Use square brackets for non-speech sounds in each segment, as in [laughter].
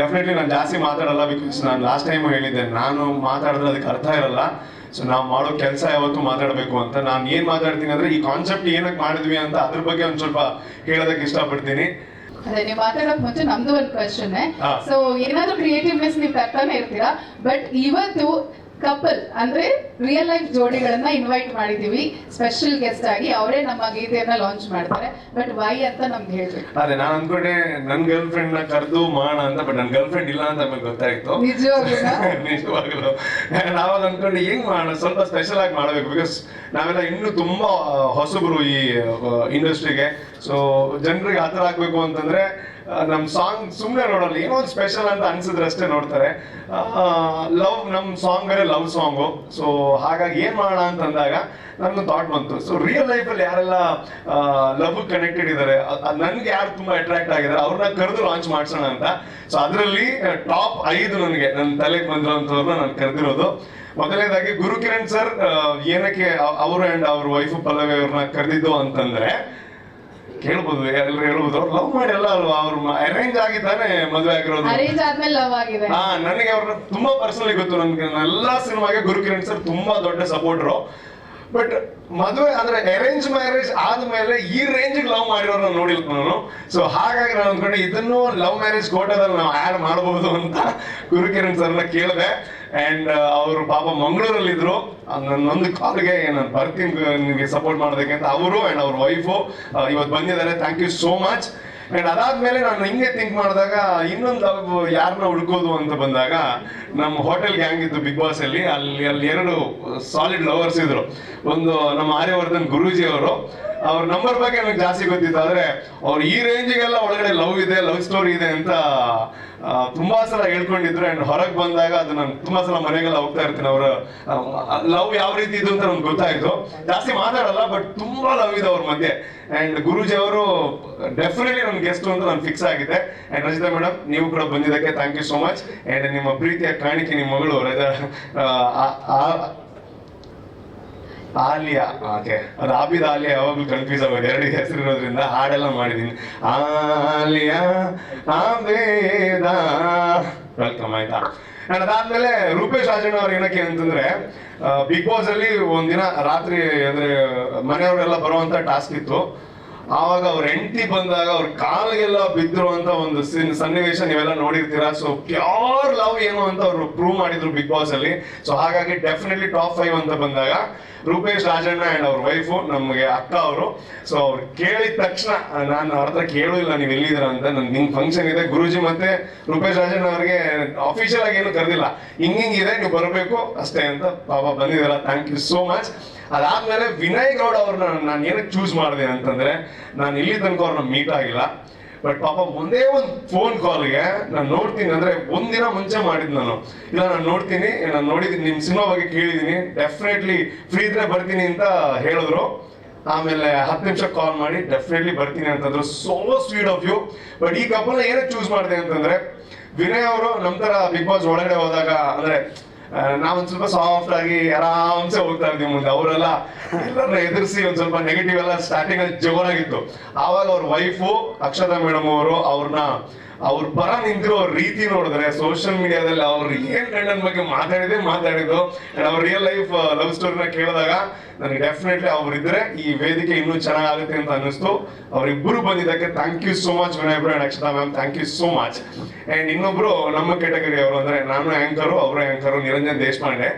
Definitely ನಾನು ಜಾಸ್ತಿ ಮಾತಾಡಲ್ಲ ಬಿಕಾಸ್ ನಾನು ಲಾಸ್ಟ್ ಟೈಮ್ ಹೇಳಿದ್ದೆ. ನಾನು ಮಾತಾಡಿದ್ರೆ ಅದಕ್ಕೆ ಅರ್ಥ ಇರಲ್ಲ. ಸೊ ನಾವು ಮಾಡೋ ಕೆಲಸ ಯಾವತ್ತು ಮಾತಾಡಬೇಕು ಅಂತ. ನಾನು ಏನು ಮಾತಾಡ್ತೀನಿ ಅಂದ್ರೆ ಈ ಕಾನ್ಸೆಪ್ಟ್ ಏನಕ್ಕೆ ಮಾಡಿದ್ವಿ ಅಂತ ಅದ್ರ ಬಗ್ಗೆ ಒಂದು ಸ್ವಲ್ಪ ಹೇಳೋದಕ್ಕೆ ಇಷ್ಟಪಡ್ತೀನಿ. ಅದೇ ನೀವು ಮಾತಾಡೋಕ್ ಮುಂಚೆ ನಮ್ದು ಒಂದು ಕ್ವಶನ್ ಸೊ ಏನಾದ್ರೂ ಕ್ರಿಯೇಟಿವ್ನೆಸ್ ನೀವು ತರ್ತಾನೆ ಇರ್ತೀರಾ. ಬಟ್ ಇವತ್ತು ಕಪಲ್ ಅಂದ್ರೆ ರಿಯಲ್ ಲೈಫ್ ಜೋಡಿಗಳನ್ನ ಇನ್ವೈಟ್ ಮಾಡಿದೀವಿ ಸ್ಪೆಷಲ್ ಗೆಸ್ಟ್ ಆಗಿ ಅವರೇ ನಮ್ಮ ಗೀತೆಯನ್ನ ಲಾಂಚ್ ಮಾಡ್ತಾರೆ. ಬಟ್ ವೈ ಅಂತ ನಮ್ಗೆ ಹೇಳ್ಬೇಕು. ಅದೇ ನಾನು ಅನ್ಕೊಂಡೆ ನನ್ನ ಗರ್ಲ್ ಫ್ರೆಂಡ್ನ ಕರೆದು ಮಾಡ ಅಂತ ಬಟ್ ನನ್ನ ಗರ್ಲ್ ಫ್ರೆಂಡ್ ಇಲ್ಲ ಅಂತ ಆಮೇಲೆ ಗೊತ್ತಾಯ್ತು? [laughs] ನಿಜವಾಗ್ಲು. ನಾವಾಗ ಅನ್ಕೊಂಡೆ ಹೆಂಗ್ ಮಾಡೋಣ ಸ್ವಲ್ಪ ಸ್ಪೆಷಲ್ ಆಗಿ ಮಾಡಬೇಕು ಬಿಕಾಸ್ ನಾವೆಲ್ಲ ಇನ್ನು ತುಂಬಾ ಹೊಸಬರು ಈ ಇಂಡಸ್ಟ್ರಿಗೆ ಸೊ ಜನರಿಗೆ ಹತ್ರ ಆಗ್ಬೇಕು ಅಂತಂದ್ರೆ ಆ, ನಮ್ ಸಾಂಗ್ ಸುಮ್ಮನೆ ನೋಡೋಲ್ಲ ಏನೋ ಒಂದು ಸ್ಪೆಷಲ್ ಅಂತ ಅನ್ಸಿದ್ರೆ ಅಷ್ಟೇ ನೋಡ್ತಾರೆ. ಲವ್ ನಮ್ಮ ಸಾಂಗ್ ಬೇರೆ ಲವ್ ಸಾಂಗು ಸೊ ಹಾಗಾಗಿ ಏನು ಮಾಡೋಣ ಅಂತಂದಾಗ ನನ್ನ ಥಾಟ್ ಬಂತು. ಸೊ ರಿಯಲ್ ಲೈಫಲ್ಲಿ ಯಾರೆಲ್ಲ ಲವ್ ಕನೆಕ್ಟೆಡ್ ಇದ್ದಾರೆ ನನ್ಗೆ ಯಾರು ತುಂಬಾ ಅಟ್ರಾಕ್ಟ್ ಆಗಿದ್ದಾರೆ ಅವ್ರನ್ನ ಕರೆದು ಲಾಂಚ್ ಮಾಡ್ಸೋಣ ಅಂತ. ಸೊ ಅದರಲ್ಲಿ ಟಾಪ್ ಐದು ನನಗೆ ನನ್ನ ತಲೆಗೆ ಬಂದಿರೋಂಥವ್ರನ್ನ ನಾನು ಕರೆದಿರೋದು. ಮೊದಲನೇದಾಗಿ ಗುರುಕಿರಣ್ ಸರ್ ಏನಕ್ಕೆ ಅವರು ಅಂಡ್ ಅವ್ರ ವೈಫ್ ಪಲ್ಲವಿ ಅವ್ರನ್ನ ಕರೆದಿದ್ದು ಅಂತಂದ್ರೆ ಕೇಳ್ಬೋದು? ಎಲ್ಲರೂ ಹೇಳ್ಬೋದು? ಅವ್ರು ಲವ್ ಮಾಡಿ ಎಲ್ಲ ಅಲ್ವಾ? ಅವ್ರು ಅರೇಂಜ್ ಆಗಿದ್ದಾನೆ ಮದುವೆ ಆಗಿರೋದು. ಅರೇಂಜ್ ಆದ್ಮೇಲೆ ಲವ್ ಆಗಿದೆ. ಹಾ ನನಗೆ ಅವ್ರನ್ನ ತುಂಬಾ ಪರ್ಸನಲಿ ಗೊತ್ತು. ನನ್ಗೆ ಎಲ್ಲಾ ಸಿನಿಮಾಗೆ ಗುರು ಕಿರಣ್ ಸರ್ ತುಂಬಾ ದೊಡ್ಡ ಸಪೋರ್ಟ್ರು ಬಟ್ ಮದುವೆ ಅಂದ್ರೆ ಅರೇಂಜ್ ಮ್ಯಾರೇಜ್ ಆದ್ಮೇಲೆ ಈ ರೇಂಜ್ ಲವ್ ಮಾಡಿರೋರ್ನ ನೋಡಿಲ್ಲ ನಾನು. ಸೊ ಹಾಗಾಗಿ ನಾನು ಅನ್ಕೊಂಡೆ ಇದನ್ನು ಲವ್ ಮ್ಯಾರೇಜ್ ಕೋಟದಲ್ಲಿ ನಾವು ಆ್ಯಡ್ ಮಾಡಬಹುದು ಅಂತ ಗುರುಕಿರಣ್ ಸರ್ನ ಕೇಳಿದೆ. ಅಂಡ್ ಅವರು ಪಾಪ ಮಂಗಳೂರಲ್ಲಿದ್ರು. ನನ್ನೊಂದು ಕಾಲ್ಗೆ ನಾನು ಬರ್ತೀನಿ, ನಿಮಗೆ ಸಪೋರ್ಟ್ ಮಾಡೋದಕ್ಕೆ ಅಂತ ಅವರು ಅಂಡ್ ಅವ್ರ ವೈಫು ಇವತ್ತು ಬಂದಿದ್ದಾರೆ. Thank you so much and ಅದಾದ್ಮೇಲೆ ನಾನು ಹಿಂಗೆ ಥಿಂಕ್ ಮಾಡಿದಾಗ, ಇನ್ನೊಂದು ಯಾರನ್ನ ಹುಡ್ಕೋದು ಅಂತ ಬಂದಾಗ, ನಮ್ಮ ಹೋಟೆಲ್ ಗ್ಯಾಂಗ್ ಇತ್ತು ಬಿಗ್ ಬಾಸ್ ಅಲ್ಲಿ ಅಲ್ಲಿ ಅಲ್ಲಿ ಎರಡು ಸಾಲಿಡ್ ಲವರ್ಸ್ ಇದ್ರು. ಒಂದು ನಮ್ಮ ಆರ್ಯವರ್ಧನ್ ಗುರೂಜಿ ಅವರು ಅವ್ರ ನಂಬರ್ ಬಗ್ಗೆ ನನಗೆ ಜಾಸ್ತಿ ಗೊತ್ತಿತ್ತು. ಆದ್ರೆ ಅವ್ರು ಈ ರೇಂಜಿಗೆಲ್ಲ ಒಳಗಡೆ ಲವ್ ಇದೆ ಲವ್ ಸ್ಟೋರಿ ಇದೆ ಅಂತ ತುಂಬಾ ಸಲ ಹೇಳ್ಕೊಂಡಿದ್ರು. ಅಂಡ್ ಹೊರಗೆ ಬಂದಾಗ ಅದು ನಾನು ತುಂಬಾ ಸಲ ಮನೆಗೆಲ್ಲ ಹೋಗ್ತಾ ಇರ್ತೀನಿ. ಅವ್ರ ಲವ್ ಯಾವ ರೀತಿ ಇದು ಅಂತ ನಮ್ಗೆ ಗೊತ್ತಾಯ್ತು. ಜಾಸ್ತಿ ಮಾತಾಡಲ್ಲ ಬಟ್ ತುಂಬಾ ಲವ್ ಇದೆ ಅವ್ರ ಮಧ್ಯೆ. ಅಂಡ್ ಗುರುಜಿ ಅವರು ಡೆಫಿನೆಟ್ಲಿ ನನ್ನ ಗೆಸ್ಟ್ ಅಂತ ನಾನು ಫಿಕ್ಸ್ ಆಗಿದೆ ಅಂಡ್ ರಜಿತಾ ಮೇಡಮ್ ನೀವು ಕೂಡ ಬಂದಿದ್ದಕ್ಕೆ thank you so much and ನಿಮ್ಮ ಪ್ರೀತಿಯ ಕಾಣಿಕೆ, ನಿಮ್ಮ ಮಗಳು ರಜಾ ಆಲಿಯಾ ಓಕೆ ಆಬಿದ ಆಲಿಯಾ ಯಾವಾಗಲೂ ಕನ್ಫ್ಯೂಸ್ ಆಗೋದು ಎರಡು ಹೆಸರು ಇರೋದ್ರಿಂದ ಹಾಡೆಲ್ಲ ಮಾಡಿದ್ದೀನಿ ಆಲಿಯಾ ಆಬೇದ ವೆಲ್ಕಮ್ ಆಯ್ತಾ? ಅದಾದ್ಮೇಲೆ ರೂಪೇಶ್ ರಾಜಣ್ಣ ಅವ್ರು ಏನಕ್ಕೆ ಅಂತಂದ್ರೆ ಬಿಗ್ ಬಾಸ್ ಅಲ್ಲಿ ಒಂದಿನ ರಾತ್ರಿ ಅಂದ್ರೆ ಮನೆಯವರೆಲ್ಲ ಬರುವಂತ ಟಾಸ್ಕ್ ಇತ್ತು. ಆವಾಗ ಅವ್ರ ಹೆಂಡತಿ ಬಂದಾಗ ಅವ್ರ ಕಾಲಿಗೆಲ್ಲ ಬಿದ್ದಿರುವಂತ ಒಂದು ಸಿನ್- ಸನ್ನಿವೇಶ ನೀವೆಲ್ಲ ನೋಡಿರ್ತೀರಾ. ಸೊ ಪ್ಯೂರ್ ಲವ್ ಏನು ಅಂತ ಅವರು ಪ್ರೂವ್ ಮಾಡಿದ್ರು ಬಿಗ್ ಬಾಸ್ ಅಲ್ಲಿ. ಸೊ ಹಾಗಾಗಿ ಡೆಫಿನೆಟ್ಲಿ ಟಾಪ್ ಫೈವ್ ಅಂತ ಬಂದಾಗ ರೂಪೇಶ್ ರಾಜಣ್ಣ ಅಂಡ್ ಅವ್ರ ವೈಫು ನಮಗೆ ಅಕ್ಕ ಅವರು. ಸೊ ಅವ್ರು ಕೇಳಿದ ತಕ್ಷಣ ನಾನು ಅವ್ರ ಹತ್ರ ಕೇಳೂ ಇಲ್ಲ, ನೀವು ಎಲ್ಲಿದ್ದೀರಾ ಅಂತ. ನನ್ ನಿಮ್ ಫಂಕ್ಷನ್ ಇದೆ, ಗುರುಜಿ ಮತ್ತೆ ರೂಪೇಶ್ ರಾಜಣ್ಣ ಅವ್ರಿಗೆ ಅಫಿಷಿಯಲ್ ಆಗಿ ಏನು ಕರೆದಿಲ್ಲ. ಹಿಂಗಿಂಗಿದೆ ನೀವು ಬರಬೇಕು, ಅಷ್ಟೇ ಅಂತ ಪಾಪ ಬಂದಿದ್ದೀರಾ ಥ್ಯಾಂಕ್ ಯು ಸೋ ಮಚ್ ಅದಾದ್ಮೇಲೆ ವಿನಯ್ ಗೌಡ ಅವ್ರನ್ನ ನಾನು ಏನಕ್ಕೆ ಚೂಸ್ ಮಾಡಿದೆ ಅಂತಂದ್ರೆ ನಾನು ಇಲ್ಲಿ ತನಕ ಅವ್ರನ್ನ ಮೀಟ್ ಆಗಿಲ್ಲ. ಬಟ್ ಪಾಪ ಒಂದೇ ಒಂದು ಫೋನ್ ಕಾಲ್ಗೆ ನಾನು ನೋಡ್ತೀನಿ, ಅಂದ್ರೆ ಒಂದಿನ ಮುಂಚೆ ಮಾಡಿದ್ ನಾನು. ಇಲ್ಲ, ನಾನು ನೋಡ್ತೀನಿ, ನಾನು ನೋಡಿದ್ದೀನಿ ನಿಮ್ಮ ಸಿನಿಮಾ ಬಗ್ಗೆ ಕೇಳಿದೀನಿ. ಡೆಫಿನೆಟ್ಲಿ ಫ್ರೀ ಇದ್ರೆ ಬರ್ತೀನಿ ಅಂತ ಹೇಳಿದ್ರು. ಆಮೇಲೆ ಹತ್ತು ನಿಮಿಷ ಕಾಲ್ ಮಾಡಿ ಡೆಫಿನೆಟ್ಲಿ ಬರ್ತೀನಿ ಅಂತಂದ್ರು. So sweet of you but ಈ ಕಪಲ್ ಏನಕ್ಕೆ ಚೂಸ್ ಮಾಡಿದೆ ಅಂತಂದ್ರೆ, ವಿನಯ್ ಅವರು ನಮ್ಮ ತರ ಬಿಗ್ ಬಾಸ್ ಒಳಗಡೆ ಹೋದಾಗ, ಅಂದ್ರೆ ನಾವೊಂದ್ ಸ್ವಲ್ಪ ಸಾಫ್ಟ್ ಆಗಿ ಆರಾಮ್ಸೆ ಹೋಗ್ತಾ ಇದ್ವಿ ಮುಂದೆ. ಅವರೆಲ್ಲ ಎಲ್ಲರನ್ನ ಎದುರಿಸಿ ಒಂದ್ ಸ್ವಲ್ಪ ನೆಗೆಟಿವ್ ಎಲ್ಲ ಸ್ಟಾರ್ಟಿಂಗ್ ಅಲ್ಲಿ ಜೋರಾಗಿತ್ತು. ಆವಾಗ ಅವ್ರ ವೈಫು ಅಕ್ಷತಾ ಮೇಡಮ್ ಅವರು ಅವ್ರನ್ನ ಅವ್ರ ಪರ ನಿಂತಿರೋ ರೀತಿ ನೋಡಿದ್ರೆ ಸೋಷಿಯಲ್ ಮೀಡಿಯಾದಲ್ಲಿ ಅವ್ರು ಏನ್ ಗಂಡನ ಬಗ್ಗೆ ಮಾತಾಡಿದೆ ಮಾತಾಡಿದ್ದು ಅಂಡ್ ಅವ್ರ ರಿಯಲ್ ಲೈಫ್ ಲವ್ ಸ್ಟೋರಿನ ಕೇಳಿದಾಗ ನನಗೆ ಡೆಫಿನೆಟ್ಲಿ ಅವ್ರಿದ್ರೆ ಈ ವೇದಿಕೆ ಇನ್ನೂ ಚೆನ್ನಾಗುತ್ತೆ ಅಂತ ಅನ್ನಿಸ್ತು. ಅವರಿಬ್ಬರು ಬಂದಿದ್ದಕ್ಕೆ thank you so much Vinay and Akshata ma'am thank you so much and ಇನ್ನೊಬ್ರು ನಮ್ಮ ಕ್ಯಾಟಗರಿ ಅವರು ಅಂದ್ರೆ ನಾನು ಆಂಕರು ಅವರು ಆಂಕರು ನಿರಂಜನ್ ದೇಶಪಾಂಡೆ.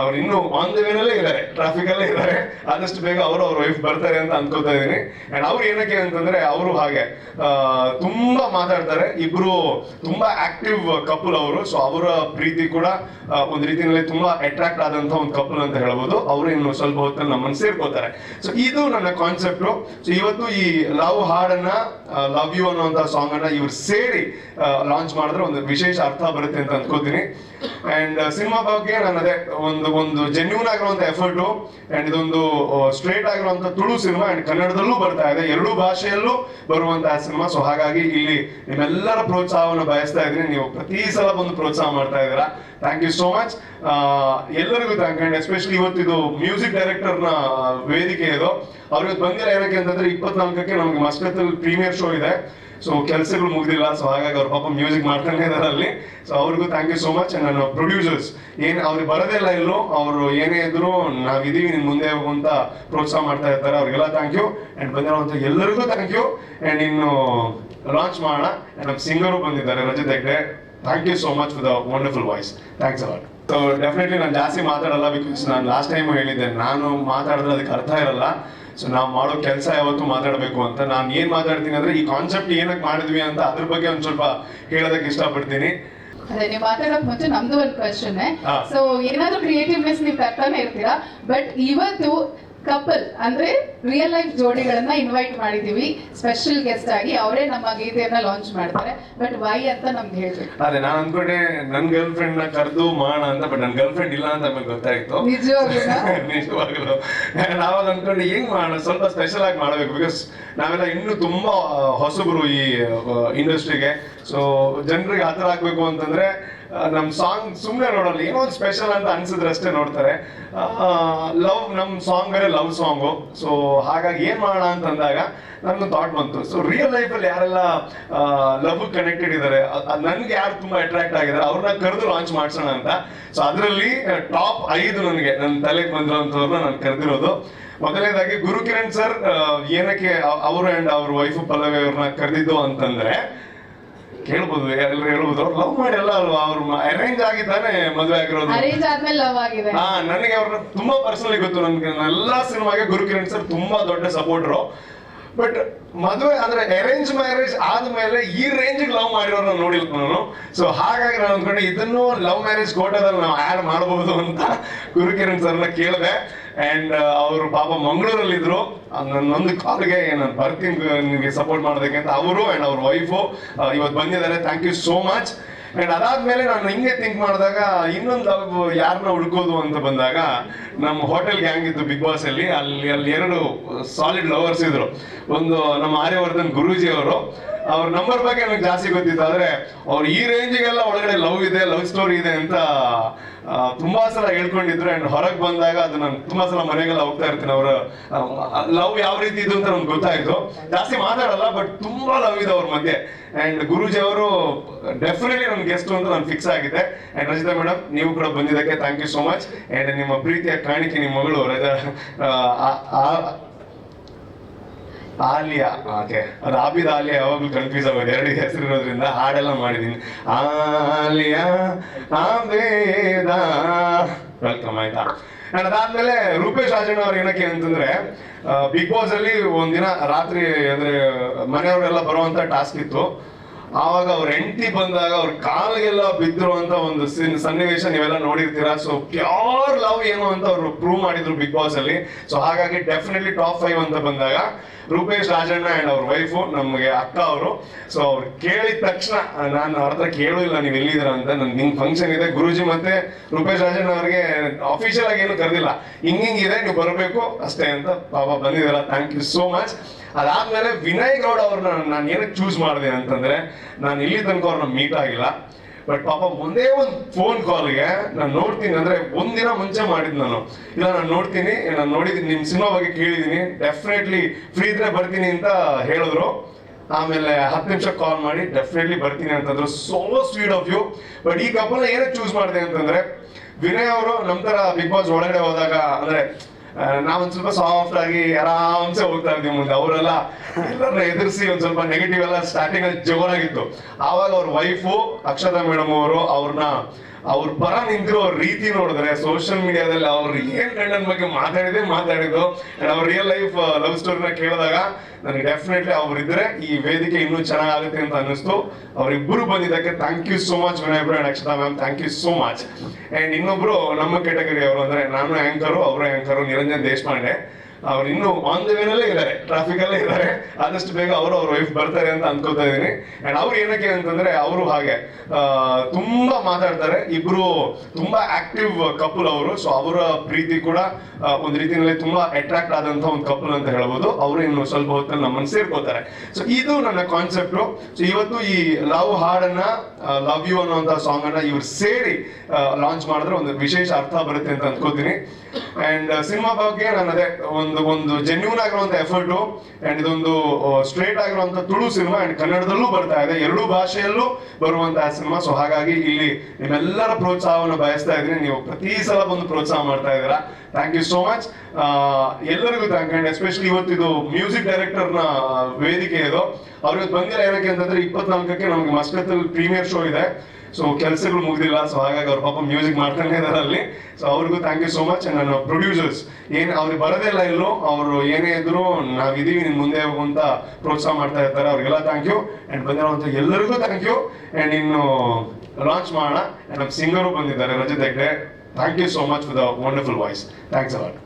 ಅವ್ರು ಇನ್ನು ಆನ್ ದ ವೇನಲ್ಲೇ ಇದ್ದಾರೆ ಟ್ರಾಫಿಕ್ ಅಲ್ಲೇ ಇದ್ದಾರೆ. ಆದಷ್ಟು ಬೇಗ ಅವರು ಅವ್ರ ವೈಫ್ ಬರ್ತಾರೆ ಅಂತ ಅನ್ಕೋತಾ ಇದೀನಿ ಅಂಡ್ ಅವ್ರು ಏನಕ್ಕೆ ಅಂತಂದ್ರೆ ಅವರು ಹಾಗೆ ತುಂಬಾ ಮಾತಾಡ್ತಾರೆ. ಇಬ್ರು ತುಂಬಾ ಆಕ್ಟಿವ್ ಕಪಲ್ ಅವರು. ಸೊ ಅವರ ಪ್ರೀತಿ ಕೂಡ ಒಂದು ಒಂದ್ ರೀತಿಯಲ್ಲಿ ತುಂಬಾ ಅಟ್ರಾಕ್ಟ್ ಆದಂತ ಒಂದು ಕಪಲ್ ಅಂತ ಹೇಳ್ಬೋದು. ಅವರು ಇನ್ನು ಸ್ವಲ್ಪ ಹೊತ್ತಲ್ಲಿ ನಮ್ಮನ್ನು ಸೇರ್ಕೋತಾರೆ. ಸೊ ಇದು ನನ್ನ ಕಾನ್ಸೆಪ್ಟ್ ಸೊ ಇವತ್ತು ಈ ಲವ್ ಹಾಡನ್ನ ಲವ್ ಯು ಅನ್ನುವಂತ ಸಾಂಗ್ ಅನ್ನ ಇವ್ರು ಸೇರಿ ಲಾಂಚ್ ಮಾಡಿದ್ರೆ ಒಂದು ವಿಶೇಷ ಅರ್ಥ ಬರುತ್ತೆ ಅಂತ ಅನ್ಕೋತೀನಿ. ಅಂಡ್ ಸಿನಿಮಾ ಬಗ್ಗೆ ನಾನು ಅದೇ ಒಂದು ಒಂದು ಜೆನ್ಯೂನ್ ಆಗಿರುವಂತ ಎಫರ್ಟ್ ಅಂಡ್ ಇದೊಂದು ಸ್ಟ್ರೇಟ್ ಆಗಿರುವಂತ ತುಳು ಸಿನಿಮಾ ಅಂಡ್ ಕನ್ನಡದಲ್ಲೂ ಬರ್ತಾ ಇದೆ. ಎರಡು ಭಾಷೆಯಲ್ಲೂ ಬರುವಂತಹ ಸಿನಿಮಾ ಸೊ ಹಾಗಾಗಿ ಇಲ್ಲಿ ನಿಮ್ಮೆಲ್ಲರ ಪ್ರೋತ್ಸಾಹವನ್ನು ಬಯಸ್ತಾ ಇದ್ದೀನಿ. ನೀವು ಪ್ರತಿ ಸಲ ಬಂದು ಪ್ರೋತ್ಸಾಹ ಮಾಡ್ತಾ ಇದ್ದೀರಾ. ಥ್ಯಾಂಕ್ ಯು ಸೋ ಮಚ್ ಎಲ್ಲರಿಗೂ ಥ್ಯಾಂಕ್ ಅಂಡ್ ಎಸ್ಪೆಷಲಿ ಇವತ್ತು ಇದು ಮ್ಯೂಸಿಕ್ ಡೈರೆಕ್ಟರ್ನ ವೇದಿಕೆ ಇದು. ಅವ್ರಿಗೆ ಬಂದಿರೋ ಏನಕ್ಕೆ ಅಂತಂದ್ರೆ ಇಪ್ಪತ್ನಾಲ್ಕಕ್ಕೆ ನಮ್ಗೆ ಮಸ್ಕತ್ತಲ್ಲಿ ಪ್ರೀಮಿಯರ್ ಶೋ ಇದೆ. ಸೊ ಕೆಲಸಗಳು ಮುಗ್ದಿಲ್ಲ. ಸೊ ಹಾಗಾಗಿ ಅವ್ರ ಪಾಪ ಮ್ಯೂಸಿಕ್ ಮಾಡ್ತಾನೆ ಇದ್ದಾರೆ ಅಲ್ಲಿ ಸೊ ಅವ್ರಿಗೂ ಥ್ಯಾಂಕ್ ಯು ಸೋ ಮಚ್ ನನ್ನ ಪ್ರೊಡ್ಯೂಸರ್ಸ್ ಏನು ಅವ್ರಿಗೆ ಬರೋದಿಲ್ಲ ಇಲ್ಲೋ ಅವರು ಏನೇ ಇದ್ರು ನಾವಿದೀವಿ ನಿನ್ ಮುಂದೆ ಹೋಗು ಅಂತ ಪ್ರೋತ್ಸಾಹ ಮಾಡ್ತಾ ಇರ್ತಾರೆ. ಅವ್ರಿಗೆಲ್ಲ ಥ್ಯಾಂಕ್ ಯು ಅಂಡ್ ಬಂದಿರುವಂತ ಎಲ್ಲರಿಗೂ ಥ್ಯಾಂಕ್ ಯು ಅಂಡ್ ಇನ್ನು ಲಾಂಚ್ ಮಾಡೋಣ. ನಮ್ಮ ಸಿಂಗರು ಬಂದಿದ್ದಾರೆ, Rajat Hegde. Thank you so much for the wonderful voice thanks a lot so definitely ನಾನು ಜಾಸ್ತಿ ಮಾತಾಡಲ್ಲ ಬಿಕಾಸ್ ನಾನು ಲಾಸ್ಟ್ ಟೈಮ್ ಹೇಳಿದ್ದೆ. ನಾನು ಮಾತಾಡಿದ್ರೆ ಅದಕ್ಕೆ ಅರ್ಥ ಇರಲ್ಲ. ಸೊ ನಾವು ಮಾಡೋ ಕೆಲಸ ಯಾವತ್ತು ಮಾತಾಡಬೇಕು ಅಂತ. ನಾನು ಏನ್ ಮಾತಾಡ್ತೀನಿ ಅಂದ್ರೆ ಈ ಕಾನ್ಸೆಪ್ಟ್ ಏನಕ್ಕೆ ಮಾಡಿದ್ವಿ ಅಂತ ಅದ್ರ ಬಗ್ಗೆ ಒಂದ್ ಸ್ವಲ್ಪ ಹೇಳೋದಕ್ಕೆ ಇಷ್ಟಪಡ್ತೀನಿ. ಅದೇ ನೀವು ಮಾತಾಡೋಕ್ ಮುಂಚೆ ನಮ್ದು ಒಂದು ಕ್ವಶನ್ ಸೊ ಏನಾದ್ರೂ ಕ್ರಿಯೇಟಿವ್ನೆಸ್ ನೀವು ತರ್ತಾನೆ ಇರ್ತೀರಾ. ಬಟ್ ಇವತ್ತು ಕಪಲ್ ಅಂದ್ರೆ ರಿಯಲ್ ಲೈಫ್ ಜೋಡಿಗಳನ್ನ ಇನ್ವೈಟ್ ಮಾಡಿದೀವಿ ಸ್ಪೆಷಲ್ ಗೆಸ್ಟ್ ಆಗಿ ಅವರೇ ನಮ್ಮ ಗೀತೆಯನ್ನ ಲಾಂಚ್ ಮಾಡ್ತಾರೆ. ಬಟ್ ವೈ ಅಂತ ನಮ್ಗೆ ಹೇಳ್ಬೇಕು. ಅದೇ ನಾನು ಅನ್ಕೊಂಡೆ ನನ್ ಗರ್ಲ್ ಫ್ರೆಂಡ್ನ ಕರೆದು ಮಾಡ ಅಂತ ಬಟ್ ನನ್ ಗರ್ಲ್ ಫ್ರೆಂಡ್ ಇಲ್ಲ ಅಂತ ನಮಗೆ ಗೊತ್ತಾಯ್ತು? [laughs] ನಿಜವಾಗ್ಲು. ನಾವಾಗ ಅನ್ಕೊಂಡೆ ಹೆಂಗ್ ಮಾಡೋಣ ಸ್ವಲ್ಪ ಸ್ಪೆಷಲ್ ಆಗಿ ಮಾಡಬೇಕು ಬಿಕಾಸ್ ನಾವೆಲ್ಲ ಇನ್ನು ತುಂಬಾ ಹೊಸಬರು ಈ ಇಂಡಸ್ಟ್ರಿಗೆ ಸೊ ಜನರಿಗೆ ಆತರ ಆಗ್ಬೇಕು ಅಂತಂದ್ರೆ ಆ, ನಮ್ ಸಾಂಗ್ ಸುಮ್ನೆ ನೋಡೋಲ್ಲ ಏನೋ ಒಂದು ಸ್ಪೆಷಲ್ ಅಂತ ಅನ್ಸಿದ್ರೆ ಅಷ್ಟೇ ನೋಡ್ತಾರೆ ಲವ್ ನಮ್ ಸಾಂಗ್ ಬೇರೆ ಲವ್ ಸಾಂಗು ಸೊ ಹಾಗಾಗಿ ಏನ್ ಮಾಡೋಣ ಅಂತಂದಾಗ ನನ್ಗೆ ಥಾಟ್ ಬಂತು. ಸೊ ರಿಯಲ್ ಲೈಫ್ ಅಲ್ಲಿ ಯಾರೆಲ್ಲ ಲವ್ ಕನೆಕ್ಟೆಡ್ ಇದ್ದಾರೆ ನನ್ಗೆ ಯಾರು ತುಂಬಾ ಅಟ್ರಾಕ್ಟ್ ಆಗಿದ್ದಾರೆ ಅವ್ರನ್ನ ಕರೆದು ಲಾಂಚ್ ಮಾಡ್ಸೋಣ ಅಂತ. ಸೊ ಅದರಲ್ಲಿ ಟಾಪ್ ಐದು ನನಗೆ ನನ್ನ ತಲೆಗೆ ಬಂದಿರೋಂಥವ್ರನ್ನ ನಾನು ಕರೆದಿರೋದು. ಮೊದಲನೇದಾಗಿ ಗುರುಕಿರಣ್ ಸರ್ ಏನಕ್ಕೆ ಅವರು ಅಂಡ್ ಅವ್ರ ವೈಫ್ ಪಲ್ಲವಿ ಅವ್ರನ್ನ ಕರೆದಿದ್ದು ಅಂತಂದ್ರೆ ಕೇಳ್ಬೋದು ಎಲ್ಲರೂ ಹೇಳ್ಬೋದು. ಅವ್ರು ಲವ್ ಮಾಡಿ ಎಲ್ಲ ಅಲ್ವಾ ಅವ್ರು ಅರೇಂಜ್ ಆಗಿದ್ದಾನೆ ಮದುವೆ ಆಗಿರೋದು. ಅರೇಂಜ್ ಆದ್ಮೇಲೆ ಲವ್ ಆಗಿದೆ. ಹಾ ನನಗೆ ಅವ್ರನ್ನ ತುಂಬಾ ಪರ್ಸನಲಿ ಗೊತ್ತು. ನನ್ಗೆ ಎಲ್ಲಾ ಸಿನಿಮಾಗೆ ಗುರು ಕಿರಣ್ ಸರ್ ತುಂಬಾ ದೊಡ್ಡ ಸಪೋರ್ಟ್ರು ಬಟ್ ಮದುವೆ ಅಂದ್ರೆ ಅರೇಂಜ್ ಮ್ಯಾರೇಜ್ ಆದ್ಮೇಲೆ ಈ ರೇಂಜ್ ಲವ್ ಮಾಡಿರೋರ್ನ ನೋಡಿಲ್ಲ ನಾನು. ಸೊ ಹಾಗಾಗಿ ನಾನು ಅನ್ಕೊಂಡೆ ಇದನ್ನು ಲವ್ ಮ್ಯಾರೇಜ್ ಕೋಟದಲ್ಲಿ ನಾವು ಆಡ್ ಮಾಡಬಹುದು ಅಂತ ಗುರುಕಿರಣ್ ಸರ್ನ ಕೇಳಿದೆ. ಅಂಡ್ ಅವರು ಪಾಪ ಮಂಗಳೂರಲ್ಲಿ ಇದ್ರು ನನ್ನೊಂದು ಕಾಲ್ಗೆ ನಾನು ಬರ್ತೀನಿ ನಿಮಗೆ ಸಪೋರ್ಟ್ ಮಾಡೋದಕ್ಕೆ ಅವರು ಅಂಡ್ ಅವ್ರ ವೈಫು ಇವತ್ತು ಬಂದಿದ್ದಾರೆ. Thank you so much and ಅದಾದ್ಮೇಲೆ ನಾನು ಹಿಂಗೆ ಥಿಂಕ್ ಮಾಡಿದಾಗ, ಇನ್ನೊಂದು ಯಾರನ್ನ ಹುಡ್ಕೋದು ಅಂತ ಬಂದಾಗ ನಮ್ಮ ಹೋಟೆಲ್ ಗ್ಯಾಂಗ್ ಇತ್ತು ಬಿಗ್ ಬಾಸ್ ಅಲ್ಲಿ ಅಲ್ಲಿ ಅಲ್ಲಿ ಎರಡು ಸಾಲಿಡ್ ಲವರ್ಸ್ ಇದ್ರು. ಒಂದು ನಮ್ಮ ಆರ್ಯವರ್ಧನ್ ಗುರೂಜಿ ಅವರು ಅವ್ರ ನಂಬರ್ ಬಗ್ಗೆ ನನಗೆ ಜಾಸ್ತಿ ಗೊತ್ತಿತ್ತು. ಆದ್ರೆ ಅವ್ರು ಈ ರೇಂಜಿಗೆಲ್ಲ ಒಳಗಡೆ ಲವ್ ಇದೆ ಲವ್ ಸ್ಟೋರಿ ಇದೆ ಅಂತ ತುಂಬಾ ಸಲ ಹೇಳ್ಕೊಂಡಿದ್ರು. ಅಂಡ್ ಹೊರಗೆ ಬಂದಾಗ ಅದು ನಾನು ತುಂಬಾ ಸಲ ಮನೆಗೆಲ್ಲ ಹೋಗ್ತಾ ಇರ್ತೀನಿ. ಅವರ ಲವ್ ಯಾವ ರೀತಿ ಇದು ಅಂತ ನಮ್ಗೆ ಗೊತ್ತಾಯ್ತು. ಜಾಸ್ತಿ ಮಾತಾಡಲ್ಲ ಬಟ್ ತುಂಬಾ ಲವ್ ಇದೆ ಅವ್ರ ಮಧ್ಯೆ. ಅಂಡ್ ಗುರುಜಿ ಅವರು ಡೆಫಿನೆಟ್ಲಿ ನನ್ನ ಗೆಸ್ಟ್ ಅಂತ ನಾನು ಫಿಕ್ಸ್ ಆಗಿದೆ. ಅಂಡ್ ರಜಿತಾ ಮೇಡಮ್ ನೀವು ಕೂಡ ಬಂದಿದ್ದಕ್ಕೆ thank you so much and ನಿಮ್ಮ ಪ್ರೀತಿಯ ಕಾಣಿಕೆ ನಿಮ್ಮ ಮಗಳು ಆಲಿಯಾ ಓಕೆ ರಾಬಿದ ಆಲಿಯಾ ಯಾವಾಗಲೂ ಕನ್ಫ್ಯೂಸ್ ಆಗೋದು. ಎರಡು ಹೆಸರಿರೋದ್ರಿಂದ ಹಾಡೆಲ್ಲ ಮಾಡಿದೀನಿ ಆಲಿಯಾ ಆಬೇದ. ವೆಲ್ಕಮ್ ಆಯ್ತಾ? ಅಂಡ್ ಅದಾದ್ಮೇಲೆ ರೂಪೇಶ್ ರಾಜಣ್ಣ ಅವ್ರು ಏನಕ್ಕೆ ಅಂತಂದ್ರೆ ಬಿಗ್ ಬಾಸ್ ಅಲ್ಲಿ ಒಂದಿನ ರಾತ್ರಿ ಅಂದ್ರೆ ಮನೆಯವರೆಲ್ಲ ಬರುವಂತ ಟಾಸ್ಕ್ ಇತ್ತು. ಆವಾಗ ಅವ್ರ ಹೆಂಡತಿ ಬಂದಾಗ ಅವ್ರ ಕಾಲಿಗೆಲ್ಲ ಬಿದ್ರು ಅಂತ ಒಂದು ಸಿನ್- ಸನ್ನಿವೇಶ ನೀವೆಲ್ಲ ನೋಡಿರ್ತೀರಾ. ಸೊ ಪ್ಯೂರ್ ಲವ್ ಏನು ಅಂತ ಅವರು ಪ್ರೂವ್ ಮಾಡಿದ್ರು ಬಿಗ್ ಬಾಸ್ ಅಲ್ಲಿ. ಸೊ ಹಾಗಾಗಿ ಡೆಫಿನೆಟ್ಲಿ ಟಾಪ್ ಫೈವ್ ಅಂತ ಬಂದಾಗ ರೂಪೇಶ್ ರಾಜಣ್ಣ ಅಂಡ್ ಅವ್ರ ವೈಫು ನಮಗೆ ಅಕ್ಕ ಅವರು. ಸೊ ಅವ್ರು ಕೇಳಿದ ತಕ್ಷಣ ನಾನು ಅವ್ರ ಹತ್ರ ಕೇಳಿಲ್ಲ ನೀವು ಎಲ್ಲಿದ್ದೀರಾ ಅಂತ. ನನ್ ನಿಮ್ಮ ಫಂಕ್ಷನ್ ಇದೆ. ಗುರುಜಿ ಮತ್ತೆ ರೂಪೇಶ್ ರಾಜಣ್ಣ ಅವ್ರಿಗೆ ಅಫಿಷಿಯಲ್ ಆಗಿ ಏನು ಕರೆದಿಲ್ಲ. ಹಿಂಗಿಂಗಿದೆ ನೀವು ಬರಬೇಕು, ಅಷ್ಟೇ ಅಂತ ಪಾಪ ಬಂದಿದ್ದೀರಾ ಥ್ಯಾಂಕ್ ಯು ಸೋ ಮಚ್ ಅದಾದ್ಮೇಲೆ ವಿನಯ್ ಗೌಡ ಅವ್ರನ್ನ ನಾನು ಏನಕ್ಕೆ ಚೂಸ್ ಮಾಡಿದೆ ಅಂತಂದ್ರೆ ನಾನು ಇಲ್ಲಿ ತನಕ ಅವ್ರನ್ನ ಮೀಟ್ ಆಗಿಲ್ಲ. ಬಟ್ ಪಾಪ ಒಂದೇ ಒಂದು ಫೋನ್ ಕಾಲ್ಗೆ ನಾನು ನೋಡ್ತೀನಿ, ಅಂದ್ರೆ ಒಂದಿನ ಮುಂಚೆ ಮಾಡಿದ್ ನಾನು. ಇಲ್ಲ, ನಾನು ನೋಡ್ತೀನಿ, ನಾನು ನೋಡಿದ್ದೀನಿ ನಿಮ್ಮ ಸಿನಿಮಾ ಬಗ್ಗೆ ಕೇಳಿದ್ದೀನಿ. ಡೆಫಿನೆಟ್ಲಿ ಫ್ರೀ ಇದ್ರೆ ಬರ್ತೀನಿ ಅಂತ ಹೇಳಿದ್ರು. ಆಮೇಲೆ ಹತ್ತು ನಿಮಿಷ ಕಾಲ್ ಮಾಡಿ ಡೆಫಿನೆಟ್ಲಿ ಬರ್ತೀನಿ ಅಂತಂದ್ರು. So sweet of you but ಈ ಕಪಲ್ ಏನಕ್ಕೆ ಚೂಸ್ ಮಾಡಿದೆ ಅಂತಂದ್ರೆ, ವಿನಯ್ ಅವರು ನಮ್ಮ ತರ ಬಿಗ್ ಬಾಸ್ ಒಳಗಡೆ ಹೋದಾಗ, ಅಂದ್ರೆ ನಾವೊಂದ್ ಸ್ವಲ್ಪ ಸಾಫ್ಟ್ ಆಗಿ ಆರಾಮ್ಸೆ ಹೋಗ್ತಾ ಇದ್ವಿ ಮುಂದೆ. ಅವರೆಲ್ಲ ಎಲ್ಲರನ್ನ ಎದುರಿಸಿ ಒಂದ್ ಸ್ವಲ್ಪ ನೆಗೆಟಿವ್ ಎಲ್ಲ ಸ್ಟಾರ್ಟಿಂಗ್ ಅಲ್ಲಿ ಜೋರಾಗಿತ್ತು. ಆವಾಗ ಅವ್ರ ವೈಫು ಅಕ್ಷತಾ ಮೇಡಮ್ ಅವರು ಅವ್ರನ್ನ ಅವ್ರ ಪರ ನಿಂತಿರೋ ರೀತಿ ನೋಡಿದ್ರೆ ಸೋಷಿಯಲ್ ಮೀಡಿಯಾದಲ್ಲಿ ಅವ್ರು ಏನ್ ಗಂಡನ ಬಗ್ಗೆ ಮಾತಾಡಿದೆ ಮಾತಾಡಿದ್ದು ಅಂಡ್ ಅವ್ರ ರಿಯಲ್ ಲೈಫ್ ಲವ್ ಸ್ಟೋರಿನ ಕೇಳಿದಾಗ ನನಗೆ ಡೆಫಿನೆಟ್ಲಿ ಅವ್ರಿದ್ರೆ ಈ ವೇದಿಕೆ ಇನ್ನೂ ಚೆನ್ನಾಗುತ್ತೆ ಅಂತ ಅನ್ನಿಸ್ತು. ಅವರಿಬ್ಬರು ಬಂದಿದ್ದಕ್ಕೆ thank you so much Vinay bro and Akshata ma'am thank you so much and ಇನ್ನೊಬ್ರು ನಮ್ಮ ಕೆಟಗರಿ ಅವರು ಅಂದ್ರೆ ನಾನು ಆಂಕರು ಅವರು ಆಂಕರು ನಿರಂಜನ್ ದೇಶಪಾಂಡೆ. ಅವ್ರು ಇನ್ನು ಆನ್ ದ ವೇನಲ್ಲೇ ಇದ್ದಾರೆ ಟ್ರಾಫಿಕ್ ಅಲ್ಲೇ ಇದ್ದಾರೆ. ಆದಷ್ಟು ಬೇಗ ಅವರು ಅವ್ರ ವೈಫ್ ಬರ್ತಾರೆ ಅಂತ ಅನ್ಕೋತಾ ಇದೀನಿ ಅಂಡ್ ಅವ್ರು ಏನಕ್ಕೆ ಅಂತಂದ್ರೆ ಅವರು ಹಾಗೆ ತುಂಬಾ ಮಾತಾಡ್ತಾರೆ. ಇಬ್ರು ತುಂಬಾ ಆಕ್ಟಿವ್ ಕಪಲ್ ಅವರು. ಸೊ ಅವರ ಪ್ರೀತಿ ಕೂಡ ಒಂದು ರೀತಿಯಲ್ಲಿ ತುಂಬಾ ಅಟ್ರಾಕ್ಟ್ ಆದಂತ ಒಂದು ಕಪಲ್ ಅಂತ ಹೇಳ್ಬೋದು. ಅವರು ಇನ್ನು ಸ್ವಲ್ಪ ಹೊತ್ತಲ್ಲಿ ನಮ್ಮನ್ನು ಸೇರ್ಕೋತಾರೆ. ಸೊ ಇದು ನನ್ನ ಕಾನ್ಸೆಪ್ಟ್ ಸೊ ಇವತ್ತು ಈ ಲವ್ ಹಾಡನ್ನ ಲವ್ ಯು ಅನ್ನೋಂತ ಸಾಂಗ್ ಅನ್ನ ಇವ್ರು ಸೇರಿ ಲಾಂಚ್ ಮಾಡಿದ್ರೆ ಒಂದು ವಿಶೇಷ ಅರ್ಥ ಬರುತ್ತೆ ಅಂತ ಅನ್ಕೋತೀನಿ. ಅಂಡ್ ಸಿನಿಮಾ ಬಗ್ಗೆ ನಾನು ಅದೇ ಒಂದು ಒಂದು ಜೆನ್ಯೂನ್ ಆಗಿರುವಂತ ಎಫರ್ಟ್ ಅಂಡ್ ಇದೊಂದು ಸ್ಟ್ರೇಟ್ ಆಗಿರುವಂತ ತುಳು ಸಿನಿಮಾ ಅಂಡ್ ಕನ್ನಡದಲ್ಲೂ ಬರ್ತಾ ಇದೆ. ಎರಡೂ ಭಾಷೆಯಲ್ಲೂ ಬರುವಂತಹ ಸಿನಿಮಾ ಸೊ ಹಾಗಾಗಿ ಇಲ್ಲಿ ನಿಮ್ಮೆಲ್ಲರ ಪ್ರೋತ್ಸಾಹವನ್ನು ಬಯಸ್ತಾ ಇದ್ರೆ ನೀವು ಪ್ರತಿ ಸಲ ಬಂದು ಪ್ರೋತ್ಸಾಹ ಮಾಡ್ತಾ ಇದ್ದೀರಾ. ಥ್ಯಾಂಕ್ ಯು ಸೋ ಮಚ್ ಎಲ್ಲರಿಗೂ ಥ್ಯಾಂಕ್ ಅಂಡ್ ಎಸ್ಪೆಷಲಿ ಇವತ್ತಿದು ಮ್ಯೂಸಿಕ್ ಡೈರೆಕ್ಟರ್ನ ವೇದಿಕೆ ಇದು. ಅವ್ರಿಗೆ ಬಂದಿರೋ ಏನಕ್ಕೆ ಅಂತಂದ್ರೆ ಇಪ್ಪತ್ನಾಲ್ಕಕ್ಕೆ ನಮ್ಗೆ ಮಸ್ಕತ್ತಲ್ಲಿ ಪ್ರೀಮಿಯರ್ ಶೋ ಇದೆ. ಸೊ ಕೆಲಸಗಳು ಮುಗ್ದಿಲ್ಲ. ಸೊ ಹಾಗಾಗಿ ಅವ್ರ ಪಾಪ ಮ್ಯೂಸಿಕ್ ಮಾಡ್ತಾನೆ ಇದಾರೆ ಅಲ್ಲಿ ಸೊ ಅವ್ರಿಗೂ ಥ್ಯಾಂಕ್ ಯು ಸೋ ಮಚ್ ನನ್ನ ಪ್ರೊಡ್ಯೂಸರ್ಸ್ ಏನು ಅವ್ರಿಗೆ ಬರೋದೇ ಇಲ್ಲ ಇಲ್ಲೋ ಅವರು ಏನೇ ಇದ್ರು ನಾವಿದೀವಿ ನಿನ್ ಮುಂದೆ ಹೋಗು ಅಂತ ಪ್ರೋತ್ಸಾಹ ಮಾಡ್ತಾ ಇರ್ತಾರೆ. ಅವ್ರಿಗೆಲ್ಲ ಥ್ಯಾಂಕ್ ಯು ಅಂಡ್ ಬಂದಿರುವಂತ ಎಲ್ಲರಿಗೂ ಥ್ಯಾಂಕ್ ಯು ಅಂಡ್ ಇನ್ನು ಲಾಂಚ್ ಮಾಡೋಣ. ನಮ್ಮ ಸಿಂಗರು ಬಂದಿದ್ದಾರೆ, Rajat Hegde. Thank you so much for the wonderful voice thanks a lot